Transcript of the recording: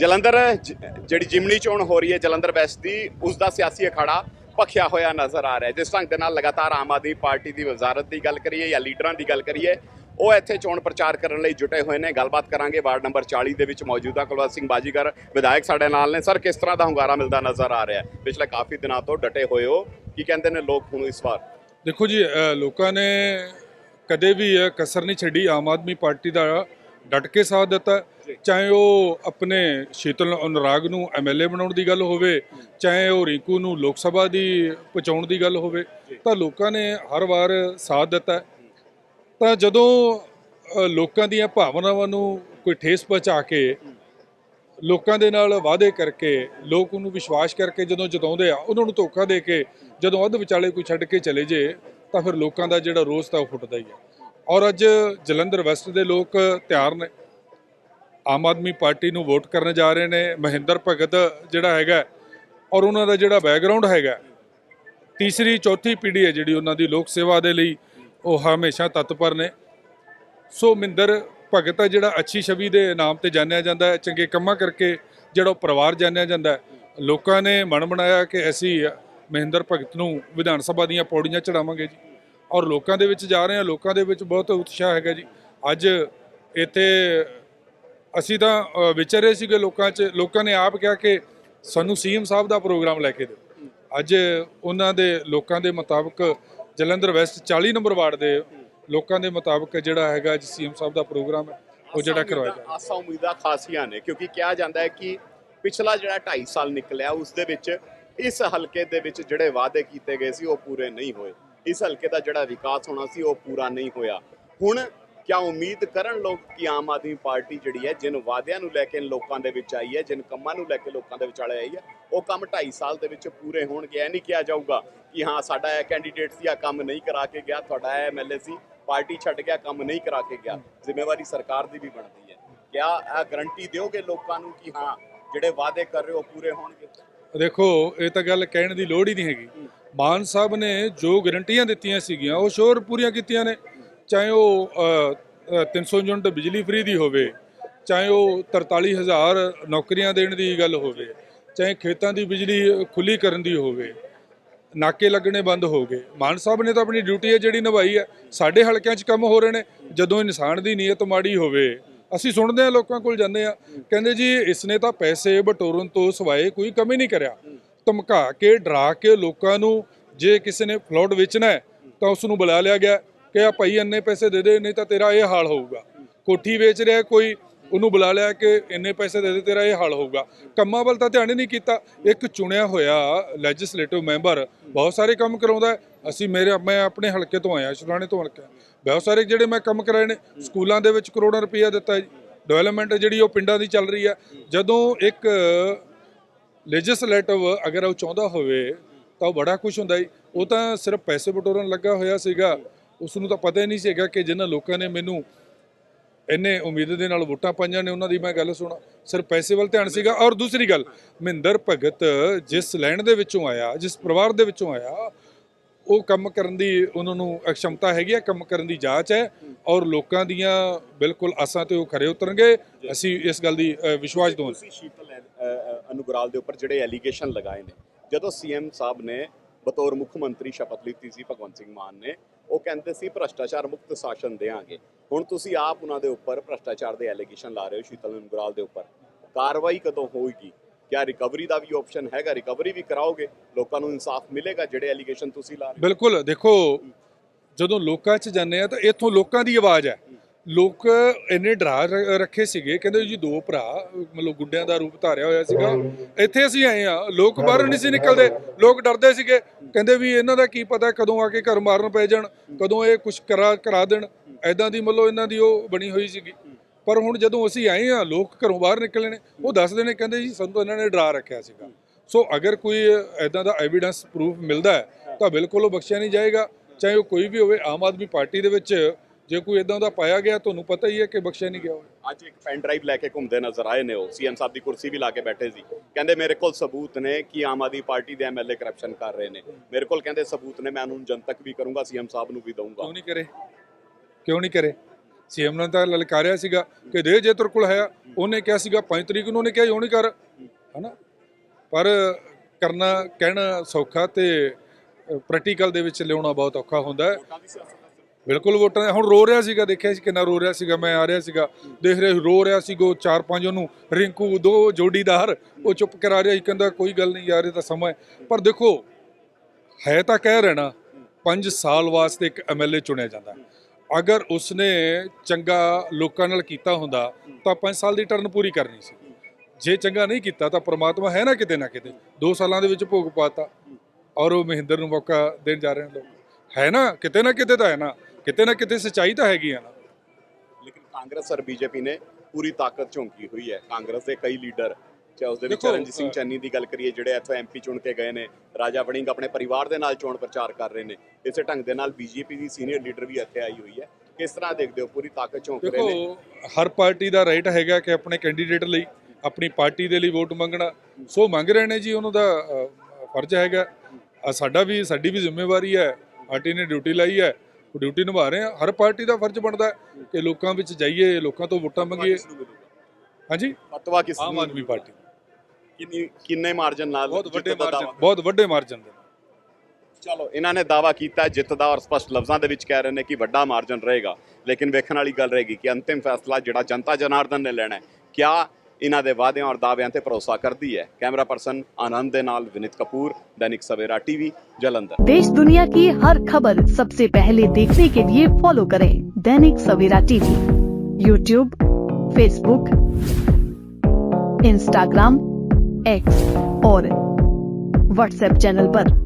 ਜਲੰਧਰ ਜਿਹੜੀ ਜਿਮਨੀ ਚੋਣ ਹੋ ਰਹੀ ਹੈ ਜਲੰਧਰ ਵੈਸਟ ਦੀ ਉਸ ਦਾ ਸਿਆਸੀ ਅਖਾੜਾ ਭਖਿਆ ਹੋਇਆ ਨਜ਼ਰ ਆ ਰਿਹਾ ਜਿਸ ਢੰਗ ਦੇ ਨਾਲ ਲਗਾਤਾਰ ਆਮ ਆਦਮੀ ਪਾਰਟੀ ਦੀ ਵਜ਼ਾਰਤ ਦੀ ਗੱਲ ਕਰੀਏ ਜਾਂ ਲੀਡਰਾਂ ਦੀ ਗੱਲ ਕਰੀਏ, ਉਹ ਇੱਥੇ ਚੋਣ ਪ੍ਰਚਾਰ ਕਰਨ ਲਈ ਜੁਟੇ ਹੋਏ ਨੇ। ਗੱਲਬਾਤ ਕਰਾਂਗੇ ਵਾਰਡ ਨੰਬਰ 40 ਦੇ ਵਿੱਚ ਮੌਜੂਦਾ ਕੁਲਵੰਤ ਸਿੰਘ ਬਾਜੀਗਰ, ਵਿਧਾਇਕ ਸਾਡੇ ਨਾਲ ਨੇ। ਸਰ, ਕਿਸ ਤਰ੍ਹਾਂ ਦਾ ਹੁੰਗਾਰਾ ਮਿਲਦਾ ਨਜ਼ਰ ਆ ਰਿਹਾ ਪਿਛਲੇ ਕਾਫੀ ਦਿਨਾਂ ਤੋਂ ਡਟੇ ਹੋਏ ਹੋ। ਕੀ ਕਹਿੰਦੇ ਨੇ ਲੋਕ ਹੁਣ ਇਸ ਵਾਰ? ਦੇਖੋ ਜੀ ਲੋਕਾਂ ਨੇ ਕਦੇ ਵੀ ਕਸਰ ਨਹੀਂ ਛੱਡੀ। ਆਮ ਆਦਮੀ ਪਾਰਟੀ ਦਾ ਡਟ ਕੇ ਸਾਥ ਦਿੱਤਾ। ਚਾਹੇ ਉਹ ਆਪਣੇ ਸ਼ੀਤਲ ਅਨੁਰਾਗ ਨੂੰ ਐਮਐਲਏ ਬਣਾਉਣ ਦੀ ਗੱਲ ਹੋਵੇ ਚਾਹੇ ਉਹ ਰਿੰਕੂ ਨੂੰ ਲੋਕ ਸਭਾ ਦੀ ਪਹੁੰਚਾਉਣ ਦੀ ਗੱਲ ਹੋਵੇ ਤਾਂ ਲੋਕਾਂ ਨੇ ਹਰ ਵਾਰ ਸਾਥ ਦਿੱਤਾ। ਤਾਂ ਜਦੋਂ ਲੋਕਾਂ ਦੀਆਂ ਭਾਵਨਾਵਾਂ ਨੂੰ ਕੋਈ ਠੇਸ ਪਹੁੰਚਾ ਕੇ ਲੋਕਾਂ ਦੇ ਨਾਲ ਵਾਅਦੇ ਕਰਕੇ ਲੋਕ ਉਹਨੂੰ ਵਿਸ਼ਵਾਸ ਕਰਕੇ ਜਦੋਂ ਜਤਾਉਂਦੇ ਆ ਉਹਨਾਂ ਨੂੰ ਧੋਖਾ ਦੇ ਕੇ ਜਦੋਂ ਅੱਧ ਵਿਚਾਲੇ ਕੋਈ ਛੱਡ ਕੇ ਚਲੇ ਜੇ ਤਾਂ ਫਿਰ ਲੋਕਾਂ ਦਾ ਜਿਹੜਾ ਰੋਸ ਤਾਂ ਉਹ ਫੁੱਟਦਾ ਹੀ ਹੈ ਔਰ ਅੱਜ ਜਲੰਧਰ ਵੈਸਟ ਦੇ ਲੋਕ ਤਿਆਰ ਨੇ। ਆਮ ਆਦਮੀ ਪਾਰਟੀ ਨੂੰ ਵੋਟ ਕਰਨ ਜਾ ਰਹੇ ਨੇ, ਮਹਿੰਦਰ ਭਗਤ ਜਿਹੜਾ ਹੈਗਾ ਔਰ ਉਹਨਾਂ ਦਾ ਜਿਹੜਾ ਬੈਕਗ੍ਰਾਉਂਡ ਹੈਗਾ ਤੀਸਰੀ, ਚੌਥੀ ਪੀੜ੍ਹੀ ਹੈ ਜਿਹੜੀ ਉਹਨਾਂ ਦੀ ਲੋਕ ਸੇਵਾ ਦੇ ਲਈ ਉਹ ਹਮੇਸ਼ਾ ਤਤਪਰ ਨੇ। ਸੋ ਮਹਿੰਦਰ ਭਗਤ ਹੈ ਜਿਹੜਾ ਅੱਛੀ ਛਵੀ ਦੇ ਨਾਮ ਤੇ ਜਾਣਿਆ ਜਾਂਦਾ ਹੈ, ਚੰਗੇ ਕੰਮਾਂ ਕਰਕੇ ਜਿਹੜਾ ਉਹ ਪਰਿਵਾਰ ਜਾਣਿਆ ਜਾਂਦਾ ਹੈ। ਲੋਕਾਂ ਨੇ ਮਨ ਬਣਾਇਆ ਕਿ ਅਸੀਂ ਮਹਿੰਦਰ ਭਗਤ ਨੂੰ ਵਿਧਾਨ ਸਭਾ ਦੀਆਂ ਪੌੜੀਆਂ ਚੜਾਵਾਂਗੇ ਜੀ। ਔਰ ਲੋਕਾਂ ਦੇ ਵਿੱਚ ਜਾ ਰਹੇ ਹਾਂ ਲੋਕਾਂ ਦੇ ਵਿੱਚ ਬਹੁਤ ਉਤਸ਼ਾਹ ਹੈਗਾ ਜੀ। ਅੱਜ ਇੱਥੇ ਅਸੀਂ ਤਾਂ ਵਿਚਰੇ ਸੀਗੇ ਲੋਕਾਂ 'ਚ ਲੋਕਾਂ ਨੇ ਆਪ ਕਿਹਾ ਕਿ ਸਾਨੂੰ ਸੀਐਮ ਸਾਹਿਬ ਦਾ ਪ੍ਰੋਗਰਾਮ ਲੈ ਕੇ ਦਿਓ। ਅੱਜ ਉਹਨਾਂ ਦੇ ਲੋਕਾਂ ਦੇ ਮੁਤਾਬਕ ਜਲੰਧਰ ਵੈਸਟ 40 ਨੰਬਰ ਵਾਰਡ ਦੇ ਲੋਕਾਂ ਦੇ ਮੁਤਾਬਕ ਜਿਹੜਾ ਹੈਗਾ ਅੱਜ ਸੀਐਮ ਸਾਹਿਬ ਦਾ ਪ੍ਰੋਗਰਾਮ ਹੈ ਉਹ ਜਿਹੜਾ ਕਰਵਾਇਆ ਜਾ ਰਿਹਾ ਆਸਾਂ ਉਮੀਦਾਂ ਖਾਸੀਆਂ ਨੇ ਕਿਉਂਕਿ ਕਿਹਾ ਜਾਂਦਾ ਹੈ ਕਿ ਪਿਛਲਾ ਜਿਹੜਾ 2.5 ਸਾਲ ਨਿਕਲਿਆ ਉਸ ਦੇ ਵਿੱਚ ਇਸ ਹਲਕੇ ਦੇ ਵਿੱਚ ਜਿਹੜੇ ਵਾਅਦੇ ਕੀਤੇ ਗਏ ਸੀ ਉਹ ਪੂਰੇ ਨਹੀਂ ਹੋਏ। ਇਸ ਹਲਕੇ ਦਾ ਜਿਹੜਾ ਵਿਕਾਸ ਹੋਣਾ ਸੀ, ਉਹ ਪੂਰਾ ਨਹੀਂ ਹੋਇਆ। ਹੁਣ ਕਿਆ ਉਮੀਦ ਕਰਨ ਲੋਕ ਕਿ ਆਮ ਆਦਮੀ ਪਾਰਟੀ ਜਿਹੜੀ ਹੈ, ਜਿਨ ਵਾਅਦਿਆਂ ਨੂੰ ਲੈ ਕੇ ਲੋਕਾਂ ਦੇ ਵਿੱਚ ਆਈ ਹੈ, ਜਿਨ ਕੰਮਾਂ ਨੂੰ ਲੈ ਕੇ ਲੋਕਾਂ ਦੇ ਵਿਚਾਲੇ ਆਈ ਹੈ, ਉਹ ਕੰਮ 2.5 ਸਾਲ ਦੇ ਵਿੱਚ ਪੂਰੇ ਹੋਣਗੇ। ਇਹ ਨਹੀਂ ਕਿਹਾ ਜਾਊਗਾ ਕਿ ਹਾਂ, ਸਾਡਾ ਇਹ ਕੈਂਡੀਡੇਟ ਸੀ ਆ ਕੰਮ ਨਹੀਂ ਕਰਾ ਕੇ ਗਿਆ, ਤੁਹਾਡਾ ਇਹ ਐਮਐਲਏ ਸੀ, ਪਾਰਟੀ ਛੱਡ ਗਿਆ, ਕੰਮ ਨਹੀਂ ਕਰਾ ਕੇ ਗਿਆ। ਜ਼ਿੰਮੇਵਾਰੀ ਸਰਕਾਰ ਦੀ ਵੀ ਬਣਦੀ ਹੈ। ਕਿਆ ਇਹ ਗਰੰਟੀ ਦਿਓਗੇ ਲੋਕਾਂ ਨੂੰ ਕਿ ਹਾਂ, ਜਿਹੜੇ ਵਾਅਦੇ ਕਰ ਰਹੇ ਹੋ ਪੂਰੇ ਹੋਣਗੇ? ਦੇਖੋ, ਇਹ ਤਾਂ ਗੱਲ ਕਹਿਣ ਦੀ ਲੋੜ ਹੀ ਨਹੀਂ ਹੈਗੀ। ਮਾਨ ਸਾਹਿਬ ਨੇ ਜੋ ਗਰੰਟੀਆਂ ਦਿੱਤੀਆਂ ਸੀਗੀਆਂ ਉਹ ਸ਼ੋਰ ਪੂਰੀਆਂ ਕੀਤੀਆਂ ਨੇ। ਚਾਹੇ ਉਹ ਅ, ਅ, 300 ਯੂਨਿਟ ਬਿਜਲੀ ਫ੍ਰੀ ਦੀ ਹੋਵੇ ਚਾਹੇ ਉਹ 43000 ਨੌਕਰੀਆਂ ਦੇਣ ਦੀ ਗੱਲ ਹੋਵੇ ਚਾਹੇ ਖੇਤਾਂ ਦੀ ਬਿਜਲੀ ਖੁੱਲੀ ਕਰਨ ਦੀ ਹੋਵੇ ਨਾਕੇ ਲੱਗਣੇ ਬੰਦ ਹੋ ਗਏ। ਮਾਨ ਸਾਹਿਬ ਨੇ ਤਾਂ ਆਪਣੀ ਡਿਊਟੀ ਹੈ ਜਿਹੜੀ ਨਿਭਾਈ ਹੈ ਸਾਡੇ ਹਲਕਿਆਂ 'ਚ ਕੰਮ ਹੋ ਰਹੇ ਨੇ। ਜਦੋਂ ਇਨਸਾਨ ਦੀ ਨੀਅਤ ਮਾੜੀ ਹੋਵੇ ਅਸੀਂ ਸੁਣਦੇ ਹਾਂ ਲੋਕਾਂ ਕੋਲ ਜਾਂਦੇ ਆ ਕਹਿੰਦੇ ਜੀ ਇਸ ਨੇ ਤਾਂ ਪੈਸੇ ਬਟੋਰਨ ਤੋਂ ਸਵਾਏ ਕੋਈ ਕਮੀ ਨਹੀਂ ਕਰਿਆ। ਧਮਕਾ ਕੇ, ਡਰਾ ਕੇ ਲੋਕਾਂ ਨੂੰ ਜੇ ਕਿਸੇ ਨੇ ਫਲੋਟ ਵੇਚਣਾ ਤਾਂ ਉਸ ਨੂੰ ਬੁਲਾ ਲਿਆ ਗਿਆ ਕਿ ਆ ਭਾਈ ਇੰਨੇ ਪੈਸੇ ਦੇ ਦੇ, ਨਹੀਂ ਤਾਂ ਤੇਰਾ ਇਹ ਹਾਲ ਹੋਊਗਾ। ਕੋਠੀ ਵੇਚ ਰਿਹਾ ਕੋਈ, ਉਹਨੂੰ ਬੁਲਾ ਲਿਆ ਕਿ ਇੰਨੇ ਪੈਸੇ ਦੇ ਦੇ, ਤੇਰਾ ਇਹ ਹਾਲ ਹੋਊਗਾ। ਕੰਮਾਂ ਵੱਲ ਤਾਂ ਧਿਆਨ ਹੀ ਨਹੀਂ ਕੀਤਾ। ਇੱਕ ਚੁਣਿਆ ਹੋਇਆ ਲੈਜਿਸਲੇਟਿਵ ਮੈਂਬਰ ਬਹੁਤ ਸਾਰੇ ਕੰਮ ਕਰਾਉਂਦਾ ਅਸੀਂ ਮੇਰੇ, ਮੈਂ ਆਪਣੇ ਹਲਕੇ ਤੋਂ ਆਇਆ, ਸ਼ੁਰਾਣੇ ਤੋਂ ਹਲਕਾ। ਬਹੁਤ ਸਾਰੇ ਜਿਹੜੇ ਮੈਂ ਕੰਮ ਕਰਾਏ ਨੇ, ਸਕੂਲਾਂ ਦੇ ਵਿੱਚ ਕਰੋੜਾਂ ਰੁਪਈਆ ਦਿੱਤਾ ਜੀ। ਡਿਵੈਲਪਮੈਂਟ ਜਿਹੜੀ ਉਹ ਪਿੰਡਾਂ ਦੀ ਚੱਲ ਰਹੀ ਹੈ। ਜਦੋਂ ਇੱਕ ਲੈਜਿਸਲੇਟਿਵ ਅਗਰ ਉਹ ਚਾਹੁੰਦਾ ਹੋਵੇ, ਤਾਂ ਉਹ ਬੜਾ ਕੁਝ ਹੁੰਦਾ ਜੀ ਉਹ ਤਾਂ ਸਿਰਫ ਪੈਸੇ ਬਟੋਰਨ ਲੱਗਾ ਹੋਇਆ ਸੀਗਾ। ਉਸ ਨੂੰ ਤਾਂ ਪਤਾ ਹੀ ਨਹੀਂ ਸੀਗਾ ਕਿ ਜਿਨ੍ਹਾਂ ਲੋਕਾਂ ਨੇ ਮੈਨੂੰ ਇੰਨੇ ਉਮੀਦ ਦੇ ਨਾਲ ਵੋਟਾਂ ਪਾਈਆਂ ਨੇ, ਉਹਨਾਂ ਦੀ ਮੈਂ ਗੱਲ ਸੁਣਾ। ਸਿਰਫ ਪੈਸੇ ਵੱਲ ਧਿਆਨ ਸੀਗਾ। ਔਰ ਦੂਸਰੀ ਗੱਲ, ਮਹਿੰਦਰ ਭਗਤ ਜਿਸ ਲੈਣ ਦੇ ਵਿੱਚੋਂ ਆਇਆ, ਜਿਸ ਪਰਿਵਾਰ ਦੇ ਵਿੱਚੋਂ ਆਇਆ, ਉਹ ਕੰਮ ਕਰਨ ਦੀ ਉਹਨਾਂ ਨੂੰ ਅਕਸ਼ਮਤਾ ਹੈਗੀ ਹੈ ਕੰਮ ਕਰਨ ਦੀ ਜਾਂਚ ਹੈ। ਔਰ ਲੋਕਾਂ ਦੀਆਂ ਬਿਲਕੁਲ ਆਸਾਂ ਤੇ ਉਹ ਖਰੇ ਉਤਰਨਗੇ। ਅਸੀਂ ਇਸ ਗੱਲ ਦੀ ਵਿਸ਼ਵਾਸ ਦੋ ਅਨੁਗਰਾਲ ਦੇ ਉੱਪਰ ਜਿਹੜੇ ਐਲੀਗੇਸ਼ਨ ਲਗਾਏ ਨੇ। ਜਦੋਂ ਸੀਐਮ ਸਾਹਿਬ ਨੇ ਬਤੌਰ ਮੁੱਖ ਮੰਤਰੀ ਸ਼ਪਥ ਲਿੱਤੀ ਸੀ ਭਗਵੰਤ ਸਿੰਘ ਮਾਨ ਨੇ, ਉਹ ਕਹਿੰਦੇ ਸੀ ਭ੍ਰਸ਼ਟਾਚਾਰ ਮੁਕਤ ਸ਼ਾਸਨ ਦੇਾਂਗੇ ਹੁਣ ਤੁਸੀਂ ਆਪ ਉਹਨਾਂ ਦੇ ਉੱਪਰ ਭ੍ਰਸ਼ਟਾਚਾਰ ਦੇ ਐਲੀਗੇਸ਼ਨ ਲਾ ਰਹੇ ਹੋ ਸ਼ੀਤਲ ਅਨੁਗਰਾਲ ਦੇ ਉੱਪਰ। ਕਾਰਵਾਈ ਕਦੋਂ ਹੋਏਗੀ ਕਿਆ ਰਿਕਵਰੀ ਦਾ ਵੀ ਆਪਸ਼ਨ ਹੈਗਾ? ਰਿਕਵਰੀ ਵੀ ਕਰਾਓਗੇ? ਲੋਕਾਂ ਨੂੰ ਇਨਸਾਫ ਮਿਲੇਗਾ ਜਿਹੜੇ ਐਲੀਗੇਸ਼ਨ ਤੁਸੀਂ ਲਾ ਰਹੇ ਬਿਲਕੁਲ, ਦੇਖੋ, ਜਦੋਂ ਲੋਕਾਂ 'ਚ ਜਾਂਦੇ ਆ ਤਾਂ ਇੱਥੋਂ ਲੋਕਾਂ ਦੀ ਆਵਾਜ਼ ਹੈ। ਲੋਕ ਇੰਨੇ ਡਰਾ ਰ- ਰੱਖੇ ਸੀਗੇ, ਕਹਿੰਦੇ ਜੀ ਦੋ ਭਰਾ, ਮਤਲਬ ਗੁੱਡਿਆਂ ਦਾ ਰੂਪ ਧਾਰਿਆ ਹੋਇਆ ਸੀਗਾ। ਇੱਥੇ ਅਸੀਂ ਆਏ ਆ ਲੋਕ ਬਾਹਰ ਨਹੀਂ ਸੀ ਨਿਕਲਦੇ, ਲੋਕ ਡਰਦੇ ਸੀਗੇ। ਕਹਿੰਦੇ ਵੀ ਇਹਨਾਂ ਦਾ ਕੀ ਪਤਾ ਕਦੋਂ ਆ ਕੇ ਘਰ ਮਾਰਨ ਪੈ ਜਾਣ, ਕਦੋਂ ਇਹ ਕੁਝ ਕਰਾ ਕਰਾ ਦੇਣ। ਐਦਾਂ ਦੀ ਮਤਲਬ ਇਹਨਾਂ ਦੀ ਉਹ ਬਣੀ ਹੋਈ ਸੀਗੀ। ਪਰ ਹੁਣ ਜਦੋਂ ਅਸੀਂ ਆਏ ਆ ਲੋਕ ਘਰੋਂ ਬਾਹਰ ਨਿਕਲੇ ਨੇ, ਉਹ ਦੱਸਦੇ ਨੇ, ਕਹਿੰਦੇ ਜੀ ਸਾਨੂੰ ਤਾਂ ਇਹਨਾਂ ਨੇ ਡਰਾ ਰੱਖਿਆ ਸੀਗਾ। ਸੋ ਅਗਰ ਕੋਈ ਐਦਾਂ ਦਾ ਐਵੀਡੈਂਸ ਪ੍ਰੂਫ ਮਿਲਦਾ ਹੈ, ਤਾਂ ਬਿਲਕੁਲ ਉਹ ਬਖਸ਼ਿਆ ਨਹੀਂ ਜਾਏਗਾ। ਚਾਹੇ ਉਹ ਕੋਈ ਵੀ ਹੋਵੇ, ਆਮ ਆਦਮੀ ਪਾਰਟੀ ਦੇ ਵਿੱਚ ਜੇ ਕੋਈ ਇਦਾਂ ਦਾ ਪਾਇਆ ਗਿਆ ਤੁਹਾਨੂੰ ਪਤਾ ਹੀ ਹੈ ਕਿ ਬਖਸ਼ਿਆ ਨਹੀਂ ਗਿਆ ਹੋਵੇ ਅੱਜ ਇੱਕ ਪੈਨ ਡਰਾਈਵ ਲੈ ਕੇ ਘੁੰਮਦੇ ਨਜ਼ਰ ਆਏ ਨੇ ਉਹ। ਸੀਐਮ ਸਾਹਿਬ ਦੀ ਕੁਰਸੀ ਵੀ ਲਾ ਕੇ ਬੈਠੇ ਸੀ। ਕਹਿੰਦੇ ਮੇਰੇ ਕੋਲ ਸਬੂਤ ਨੇ ਕਿ ਆਮ ਆਦਮੀ ਪਾਰਟੀ ਦੇ ਐਮਐਲਏ ਕਰਪਸ਼ਨ ਕਰ ਰਹੇ ਨੇ। ਮੇਰੇ ਕੋਲ ਕਹਿੰਦੇ ਸਬੂਤ ਨੇ ਮੈਂ ਉਹਨੂੰ ਜਨਤਕ ਵੀ ਕਰੂੰਗਾ ਸੀਐਮ ਸਾਹਿਬ ਨੂੰ ਵੀ ਦਊਂਗਾ। ਕਿਉਂ ਨਹੀਂ ਕਰੇ? ਕਿਉਂ ਨਹੀਂ ਕਰੇ? ਸੀਐਮ ਨੇ ਤਾਂ ਲਲਕਾਰਿਆ ਸੀਗਾ ਕਿ ਦੇ ਜੇ ਤੇਰੇ ਕੋਲ ਹੈ ਉਹਨੇ ਕਿਹਾ ਸੀਗਾ 5 ਤਰੀਕ ਨੂੰ ਉਹਨੇ ਕਿਹਾ ਨਹੀਂ ਕਰ। ਹਨਾ? ਪਰ ਕਰਨਾ ਕਹਿਣਾ ਸੌਖਾ ਤੇ ਪ੍ਰੈਕਟੀਕਲ ਦੇ ਵਿੱਚ ਲਿਆਉਣਾ ਬਹੁਤ ਔਖਾ ਹੁੰਦਾ ਹੈ। ਬਿਲਕੁਲ ਵੋਟਾਂ ਦੇ- ਹੁਣ ਰੋ ਰਿਹਾ ਸੀਗਾ, ਦੇਖਿਆ ਸੀ ਕਿੰਨਾ ਰੋ ਰਿਹਾ ਸੀਗਾ, ਮੈਂ ਆ ਰਿਹਾ ਸੀਗਾ। ਦੇਖ ਰਿਹਾ ਰੋ ਰਿਹਾ ਸੀਗਾ ਚਾਰ ਪੰਜ ਉਹਨੂੰ, ਰਿੰਕੂ ਦੋ ਜੋੜੀਦਾਰ, ਉਹ ਚੁੱਪ ਕਰਾ ਰਿਹਾ ਸੀ, ਕਹਿੰਦਾ ਕੋਈ ਗੱਲ ਨਹੀਂ ਯਾਰ, ਇਹ ਤਾਂ ਸਮਾਂ ਹੈ। ਪਰ ਦੇਖੋ, ਹੈ ਤਾਂ ਕਹਿ ਰਹਿਣਾ 5 ਸਾਲ ਵਾਸਤੇ ਇੱਕ ਐਮਐਲਏ ਚੁਣਿਆ ਜਾਂਦਾ। ਅਗਰ ਉਸਨੇ ਚੰਗਾ ਲੋਕਾਂ ਨਾਲ ਕੀਤਾ ਹੁੰਦਾ, ਤਾਂ 5 ਸਾਲ ਦੀ ਟਰਨ ਪੂਰੀ ਕਰਨੀ ਸੀ। ਜੇ ਚੰਗਾ ਨਹੀਂ ਕੀਤਾ, ਤਾਂ ਪ੍ਰਮਾਤਮਾ ਹੈ ਨਾ ਕਿਤੇ ਨਾ ਕਿਤੇ। 2 ਸਾਲਾਂ ਦੇ ਵਿੱਚ ਭੋਗ ਪਾਤਾ। ਔਰ ਉਹ ਮਹਿੰਦਰ ਨੂੰ ਮੌਕਾ ਦੇਣ ਜਾ ਰਹੇ ਨੇ ਲੋਕ। ਹੈ ਨਾ, ਕਿਤੇ ਨਾ ਕਿਤੇ ਤਾਂ ਹੈ ਨਾ। ਕਿਤੇ ਨਾ ਕਿਤੇ ਸੱਚਾਈ ਤਾਂ ਹੈਗੀ ਆ ਨਾ। ਲੇਕਿਨ ਕਾਂਗਰਸ ਔਰ ਬੀਜੇਪੀ ਨੇ ਪੂਰੀ ਤਾਕਤ ਝੋਂਕੀ ਹੋਈ ਹੈ। ਕਾਂਗਰਸ ਦੇ ਕਈ ਲੀਡਰ ਚਾਹੇ ਉਸਦੇ ਵਿੱਚ ਰਣਜੀਤ ਸਿੰਘ ਚੰਨੀ ਦੀ ਗੱਲ ਕਰੀਏ ਜਿਹੜੇ ਇੱਥੋਂ ਐਮਪੀ ਚੁਣ ਕੇ ਗਏ ਨੇ ਰਾਜਾ ਵੜਿੰਗ ਆਪਣੇ ਪਰਿਵਾਰ ਦੇ ਨਾਲ ਚੋਣ ਪ੍ਰਚਾਰ ਕਰ ਰਹੇ ਨੇ ਇਸੇ ਢੰਗ ਦੇ ਨਾਲ ਬੀਜੇਪੀ ਦੀ ਸੀਨੀਅਰ ਲੀਡਰ ਵੀ ਇੱਥੇ ਆਈ ਹੋਈ ਹੈ। ਕਿਸ ਤਰ੍ਹਾਂ ਦੇਖਦੇ ਹੋ ਪੂਰੀ ਤਾਕਤ ਝੋਂਕ ਰਹੇ ਨੇ? ਦੇਖੋ ਹਰ ਪਾਰਟੀ ਦਾ ਰਾਈਟ ਹੈਗਾ ਕਿ ਆਪਣੇ ਕੈਂਡੀਡੇਟ ਲਈ ਆਪਣੀ ਪਾਰਟੀ ਦੇ ਲਈ ਵੋਟ ਮੰਗਣਾ। ਸੋ ਮੰਗ ਰਹੇ ਨੇ ਜੀ ਉਹਨਾਂ ਦਾ ਫਰਜ਼ ਹੈਗਾ। ਸਾਡਾ ਵੀ ਸਾਡੀ ਵੀ ਜ਼ਿੰਮੇਵਾਰੀ ਹੈ। ਪਾਰਟੀ ਨੇ ਡਿਊਟੀ ਲਾਈ ਹੈ। ਉਹ ਡਿਊਟੀ ਨਿਭਾ ਰਹੇ ਆ। ਹਰ ਪਾਰਟੀ ਦਾ ਫਰਜ਼ ਬਣਦਾ ਕਿ ਲੋਕਾਂ ਵਿੱਚ ਜਾਈਏ ਲੋਕਾਂ ਤੋਂ ਵੋਟਾਂ ਮੰਗੀਏ? ਹਾਂਜੀ? ਫਤਵਾ ਕਿਸ ਆਮ ਆਦਮੀ ਪਾਰਟੀ। ਕਿੰਨੀ ਕਿੰਨੇ ਮਾਰਜਨ ਨਾਲ ਬਹੁਤ ਵੱਡੇ ਮਾਰਜਨ? ਬਹੁਤ ਵੱਡੇ ਮਾਰਜਨ ਦੇ ਚਲੋ ਇਹਨਾਂ ਨੇ ਦਾਵਾ ਕੀਤਾ ਜਿੱਤ ਦਾ ਔਰ ਸਪਸ਼ਟ ਲਫ਼ਜ਼ਾਂ ਦੇ ਵਿੱਚ ਕਹਿ ਰਹੇ ਨੇ ਕਿ ਵੱਡਾ ਮਾਰਜਨ ਰਹੇਗਾ। ਲੇਕਿਨ ਵੇਖਣ ਵਾਲੀ ਗੱਲ ਰਹੇਗੀ ਕਿ ਅੰਤਿਮ ਫੈਸਲਾ ਜਿਹੜਾ ਜਨਤਾ ਜਨਾਰਦਨ ਨੇ ਲੈਣਾ ਹੈ ਕਿਆ ਇਹਨਾਂ ਦੇ ਵਾਅਦਿਆਂ ਔਰ ਦਾਅਵਿਆਂ ਤੇ ਭਰੋਸਾ ਕਰਦੀ ਹੈ ਕੈਮਰਾ ਪਰਸਨ ਆਨੰਦ ਦੇ ਨਾਲ ਵਿਨਿਤ ਕਪੂਰ ਦੈਨਿਕ ਸਵੇਰਾ ਟੀਵੀ ਜਲੰਧਰ देश दुनिया की हर खबर सबसे पहले देखने के लिए फॉलो करें Dainik Savera TV YouTube Facebook Instagram X और व्हाट्सएप चैनल पर।